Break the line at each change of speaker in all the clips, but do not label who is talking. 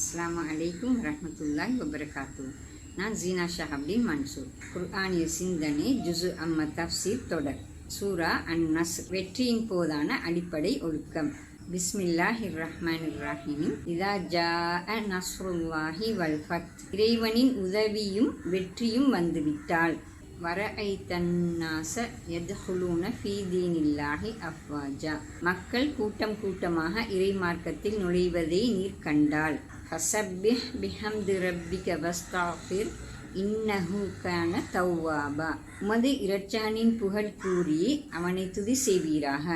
அஸ்லாம் அலைக்கும் வரஹ்மத்துல்லாஹி வபரகாத்து நான் ஜீனா ஷஹப்டின் மன்சூர். குர்ஆனிய சிந்தனை ஜுசு அம்ம தஃப்சீர் தொடர். சூரா அன் நஸ் வெற்றியின் போதான அடிப்படை ஒழுக்கம். பிஸ்மில்லாஹிர் ரஹ்மான் ரஹீம். இதா ஜா நஸ்ருல்லாஹி வல் ஃபத். இறைவனின் உதவியும் வெற்றியும் வந்துவிட்டால். வர ஐ தன்னாச எத்ஹுலூன ஃபீதீனில்லாஹி அஃவாஜா அஃப்வாஜா. மக்கள் கூட்டம் கூட்டமாக இறை மார்க்கத்தில் நுழைவதை நீர் கண்டால். ஃபசப்பிஹ் பிஹம்து ரப்பிக வஸ்தாஃபிர் இன்னஹு கான தௌவாபா உமது இரட்சகனின் புகழ் கூறி அவனை துதி செய்வீராக.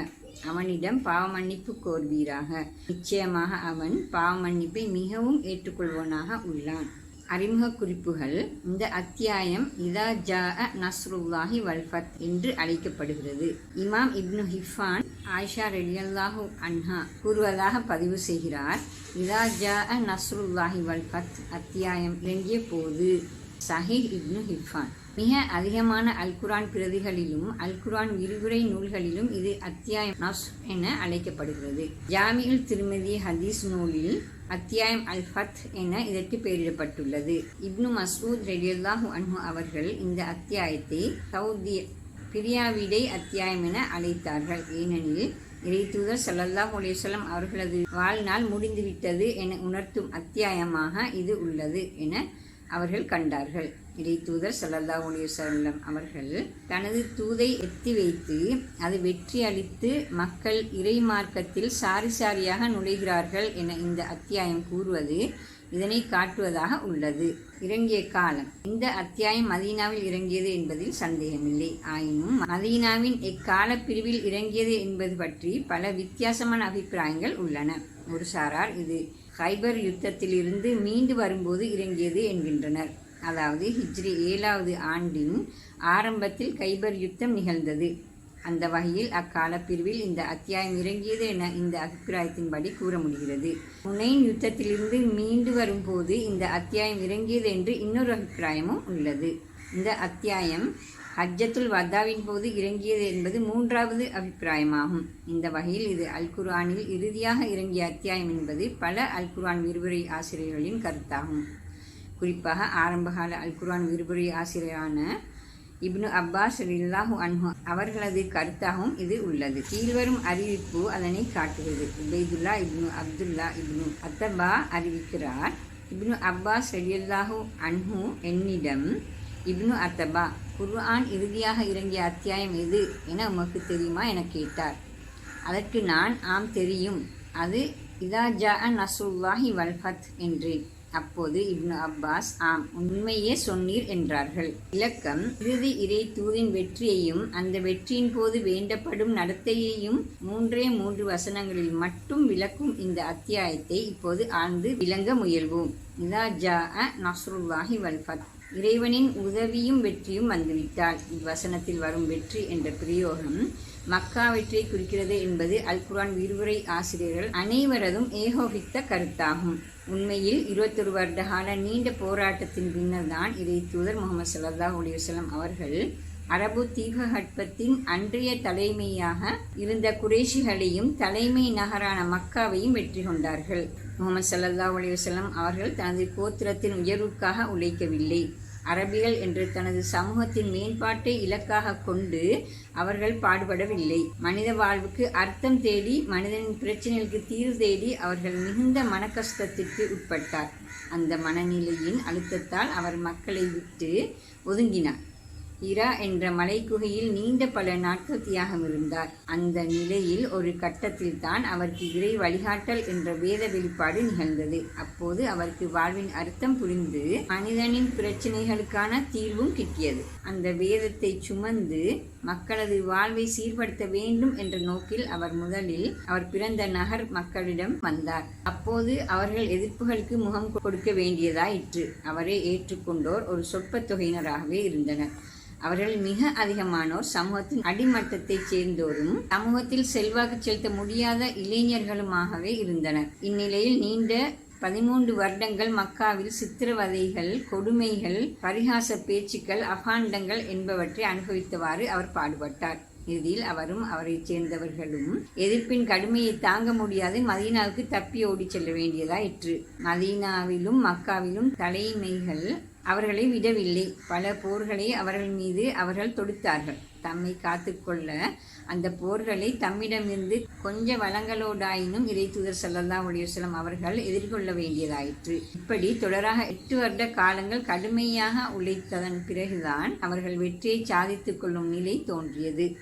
அவனிடம் பாவமன்னிப்பு கோர்வீராக. நிச்சயமாக அவன் பாவமன்னிப்பை மிகவும் ஏற்றுக்கொள்வனாக உள்ளான். அறிமுக குறிப்புகள் இந்த அத்தியாயம் இதா ஜா நஸ்ருல்லாஹி வல்ஃபத் என்று அழைக்கப்படுகிறது. இமாம் இப்னு ஹிஃபான் ஆயிஷா ரெலியல்லாஹு அன்ஹா கூறுவதாக பதிவு செய்கிறார். இதா ஜா நஸ்ருல்லாஹி வல்ஃபத் அத்தியாயம் இறங்கிய போது சஹீஹ் இப்னு ஹிஃபான். மிக அதிகமான அல்குரான் பிரதிகளிலும் அல்குரான் விரிவுரை நூல்களிலும் இது அத்தியாயம் நஸ் என அழைக்கப்படுகிறது. ஜாமியில் திருமதி ஹதீஸ் நூலில் அத்தியாயம் அல் ஃபத் என இதற்கு பெயரிடப்பட்டுள்ளது. இப்னு மசூத் ரெடியல்லாஹு அன்ஹு அவர்கள் இந்த அத்தியாயத்தை சவுதி பிரியாவிடை அத்தியாயம் என அழைத்தார்கள். ஏனெனில் இறைத்தூதர் சல்லல்லா அலையம் அவர்களது வாழ்நாள் முடிந்துவிட்டது என உணர்த்தும் அத்தியாயமாக இது உள்ளது என அவர்கள் கண்டார்கள். இறைத்தூதர் சல்லல்லா செல்லம் அவர்கள் தனது தூதை எத்தி வைத்து அது வெற்றி அளித்து மக்கள் இறை மார்க்கத்தில் சாரி சாரியாக நுழைகிறார்கள் என இந்த அத்தியாயம் கூறுவது இதனை காட்டுவதாக உள்ளது. இறங்கிய காலம். இந்த அத்தியாயம் மதீனாவில் இறங்கியது என்பதில் சந்தேகமில்லை. ஆயினும் மதீனாவின் எக்கால பிரிவில் இறங்கியது என்பது பற்றி பல வித்தியாசமான அபிப்பிராயங்கள் உள்ளன. ஒரு சாரார் இது ஹைபர் யுத்தத்திலிருந்து மீண்டு வரும்போது இறங்கியது என்கின்றனர். அதாவது ஹிஜ்ரி ஏழாவது ஆண்டின் ஆரம்பத்தில் கைபர் யுத்தம் நிகழ்ந்தது. அந்த வகையில் அக்கால பிரிவில் இந்த அத்தியாயம் இறங்கியது என இந்த அபிப்பிராயத்தின்படி கூற முடிகிறது. முனையின் யுத்தத்திலிருந்து மீண்டு வரும்போது இந்த அத்தியாயம் இறங்கியது என்று இன்னொரு அபிப்பிராயமும் உள்ளது. இந்த அத்தியாயம் ஹஜ்ஜத்துல் வதாவின் போது இறங்கியது என்பது மூன்றாவது அபிப்பிராயமாகும். இந்த வகையில் இது அல் குர்ஆனில் இறுதியாக இறங்கிய அத்தியாயம் என்பது பல அல் குர்ஆன் விரிவுரை ஆசிரியர்களின் கருத்தாகும். குறிப்பாக ஆரம்பகால அல் குர்ஆன் விரிவுரை ஆசிரியரான இப்னு அப்பாஸ் ரில்லாஹு அன்ஹு. அவர்களது கருத்தாகவும் இது உள்ளது. கீழ்வரும் அறிவிப்பு அதனை காட்டுகிறது. உபைதுல்லா இப்னு அப்துல்லா இப்னு அத்தபா அறிவிக்கிறார். இப்னு அப்பாஸ் ரலியல்லாஹு அன்ஹு என்னிடம் இப்னு அத்தபா குர்ஆன் இறுதியாக இறங்கிய அத்தியாயம் எது என உமக்கு தெரியுமா? என கேட்டார். அதற்கு நான் ஆம் தெரியும். அது இதா ஜா நசுல்லாஹி வல்ஃபத் என்றேன். அப்போது இப்னு அப்பாஸ் ஆம் உண்மையே சொன்னீர் என்றார்கள். இலக்கம் இறுதி இறை தூதின் வெற்றியையும் அந்த வெற்றியின் போது வேண்டப்படும் நடத்தையையும் மூன்றே மூன்று வசனங்களில் மட்டும் விளக்கும் இந்த அத்தியாயத்தை இப்போது ஆழ்ந்து விளங்க முயல்வோம். இதா ஜா நஸ்ருல்லாஹி வல்ஃபத் இறைவனின் உதவியும் வெற்றியும் வந்துவிட்டால் இவ்வசனத்தில் வரும் வெற்றி என்ற பிரயோகம் மக்கா வெற்றியை குறிக்கிறது என்பது அல் குரான் விரிவுரை ஆசிரியர்கள் அனைவரதும் ஏகோபித்த கருத்தாகும். உண்மையில் இருபத்தொரு வருட கால நீண்ட போராட்டத்தின் பின்னர் தான் இறை தூதர் முகமது சல்லாஹ் அலிவசலம் அவர்கள் அரபு தீபகற்பத்தின் அன்றைய தலைமையாக இருந்த குரேஷிகளையும் தலைமை நகரான மக்காவையும் வெற்றி கொண்டார்கள். முகமது சல்லா அலிவசலம் அவர்கள் தனது கோத்திரத்தின் உயர்வுக்காக உழைக்கவில்லை. அரபிகள் என்று தனது சமூகத்தின் மேம்பாட்டை இலக்காக கொண்டு அவர்கள் பாடுபடவில்லை. மனித வாழ்வுக்கு அர்த்தம் தேடி மனிதனின் பிரச்சனைகளுக்கு தீர்வு தேடி அவர்கள் மிகுந்த மனக்கஷ்டத்திற்கு உட்பட்டார். அந்த மனநிலையின் அழுத்தத்தால் அவர் மக்களை விட்டு ஒதுங்கினார். இரா என்ற மலைக்குகையில் நீண்ட பல நாட்கள் தியாகம் இருந்தார். அந்த நிலையில் ஒரு கட்டத்தில் தான் அவருக்கு இறை வழிகாட்டல் என்ற வேத வெளிப்பாடு நிகழ்ந்தது. அப்போது அவருக்கு வாழ்வின் அர்த்தம் புரிந்து மனிதனின் பிரச்சனைகளுக்கான தீர்வும் கிட்டியது. அந்த வேதத்தை சுமந்து மக்களது வாழ்வை சீர்படுத்த வேண்டும் என்ற நோக்கில் அவர் முதலில் அவர் பிறந்த நகர் மக்களிடம் வந்தார். அப்போது அவர்கள் எதிர்ப்புகளுக்கு முகம் கொடுக்க வேண்டியதாயிற்று. அவரை ஏற்றுக்கொண்டோர் ஒரு சொற்ப தொகையினராகவே இருந்தனர். அவர்கள் மிக அதிகமானோர். சமூகத்தின் அடிமட்டத்தைச் சேர்ந்தோரும் சமூகத்தில் செல்வாக்கு செலுத்த முடியாத இளைஞர்களுமாகவே இருந்தனர். இந்நிலையில் நீண்ட பதிமூன்று வருடங்கள் மக்காவில் சித்திரவதைகள் கொடுமைகள் பரிகாச பேச்சுக்கள் அபாண்டங்கள் என்பவற்றை அனுபவித்தவாறு அவர் பாடுபட்டார். இறுதியில் அவரும் அவரைச் சேர்ந்தவர்களும் எதிர்ப்பின் கடுமையை தாங்க முடியாது மதீனாவுக்கு தப்பி ஓடிச் செல்ல வேண்டியதாயிற்று. மதீனாவிலும் மக்காவிலும் தலைமைகள் அவர்களை விடவில்லை. பல போர்களை அவர்கள் மீது அவர்கள் தொடுத்தார்கள். தம்மை காத்துக்கொள்ள அந்த போர்களை தம்மிடமிருந்து கொஞ்ச வளங்களோடாயினும் இதை தூதர் சல்லல்லா உடையசலம் அவர்கள் எதிர்கொள்ள வேண்டியதாயிற்று. இப்படி தொடராக எட்டு வருட காலங்கள் கடுமையாக உழைத்ததன் பிறகுதான் அவர்கள் வெற்றியை சாதித்துக் கொள்ளும் நிலை தோன்றியது.